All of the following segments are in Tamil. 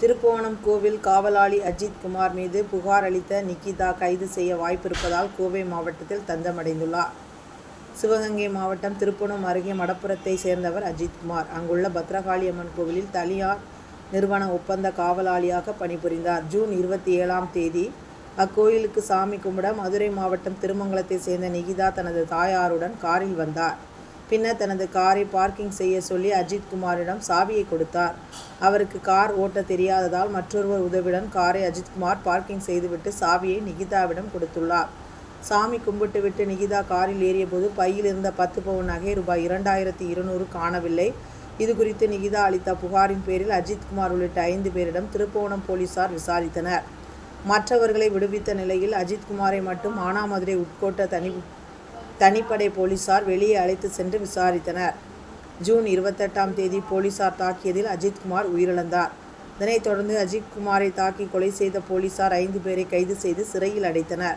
திருப்போணம் கோவில் காவலாளி அஜித் குமார் மீது புகார் அளித்த நிக்கிதா கைது செய்ய வாய்ப்பிருப்பதால் கோவை மாவட்டத்தில் தஞ்சமடைந்துள்ளார் சிவகங்கை மாவட்டம் திருப்போணம் அருகே மடப்புரத்தை சேர்ந்தவர் அஜித்குமார் அங்குள்ள பத்ரகாளி அம்மன் கோவிலில் தனியார் நிறுவன ஒப்பந்த காவலாளியாக பணிபுரிந்தார். ஜூன் இருபத்தி ஏழாம் தேதி அக்கோயிலுக்கு சாமி கும்பிட மதுரை மாவட்டம் திருமங்கலத்தை சேர்ந்த நிகிதா தனது தாயாருடன் காரில் வந்தார். பின்னர் தனது காரை பார்க்கிங் செய்ய சொல்லி அஜித் குமாரிடம் சாவியை கொடுத்தார். அவருக்கு கார் ஓட்ட தெரியாததால் மற்றொருவர் உதவியுடன் காரை அஜித்குமார் பார்க்கிங் செய்துவிட்டு சாவியை நிகிதாவிடம் கொடுத்துள்ளார். சாமி கும்பிட்டுவிட்டு நிகிதா காரில் ஏறியபோது பையில் இருந்த பத்து பவுன் நகை ரூபாய் இரண்டாயிரத்தி இருநூறு காணவில்லை. இது குறித்து நிகிதா அளித்த புகாரின் பேரில் அஜித்குமார் உள்ளிட்ட ஐந்து பேரிடம் திருப்புவனம் போலீசார் விசாரித்தனர். மற்றவர்களை விடுவித்த நிலையில் அஜித்குமாரை மட்டும் மானாமதுரை உட்கோட்ட தனி தனிப்படை போலீசார் வெளியே அழைத்து சென்று விசாரித்தனர். ஜூன் இருபத்தெட்டாம் தேதி போலீசார் தாக்கியதில் அஜித்குமார் உயிரிழந்தார். இதனைத் தொடர்ந்து அஜித்குமாரை தாக்கி கொலை செய்த போலீசார் ஐந்து பேரை கைது செய்து சிறையில் அடைத்தனர்.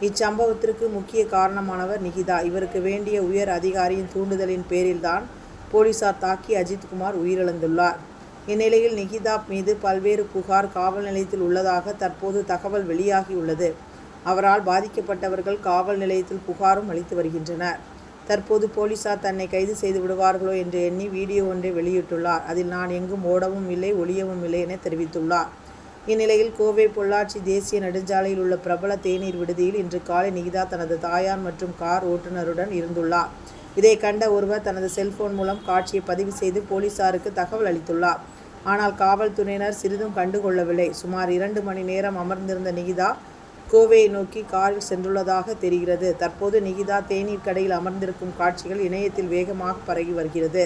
இச்சம்பவத்திற்கு முக்கிய காரணமானவர் நிகிதா. இவருக்கு வேண்டிய உயர் அதிகாரியின் தூண்டுதலின் பேரில்தான் போலீசார் தாக்கி அஜித்குமார் உயிரிழந்துள்ளார். இந்நிலையில் நிகிதா மீது பல்வேறு புகார் காவல் நிலையத்தில் உள்ளதாக தற்போது தகவல் வெளியாகியுள்ளது. அவரால் பாதிக்கப்பட்டவர்கள் காவல் நிலையத்தில் புகாரும் அளித்து வருகின்றனர். தற்போது போலீசார் தன்னை கைது செய்து விடுவார்களோ என்று எண்ணி வீடியோ ஒன்றை வெளியிட்டுள்ளார். அதில் நான் எங்கும் ஓடவும் இல்லை ஒளியவும் இல்லை என தெரிவித்துள்ளார். இந்நிலையில் கோவை பொள்ளாச்சி தேசிய நெடுஞ்சாலையில் உள்ள பிரபல தேநீர் விடுதியில் இன்று காலை நிகிதா தனது தாயார் மற்றும் கார் ஓட்டுநருடன் இருந்துள்ளார். இதை கண்ட ஒருவர் தனது செல்போன் மூலம் காட்சியை பதிவு செய்து போலீசாருக்கு தகவல் அளித்துள்ளார். ஆனால் காவல்துறையினர் சிறிதும் கண்டுகொள்ளவில்லை. சுமார் இரண்டு மணி நேரம் அமர்ந்திருந்த நிகிதா கோவையை நோக்கி காரில் சென்றுள்ளதாக தெரிகிறது. தற்போது நிகிதா தேநீர் கடையில் அமர்ந்திருக்கும் காட்சிகள் இணையத்தில் வேகமாக பரவி வருகிறது.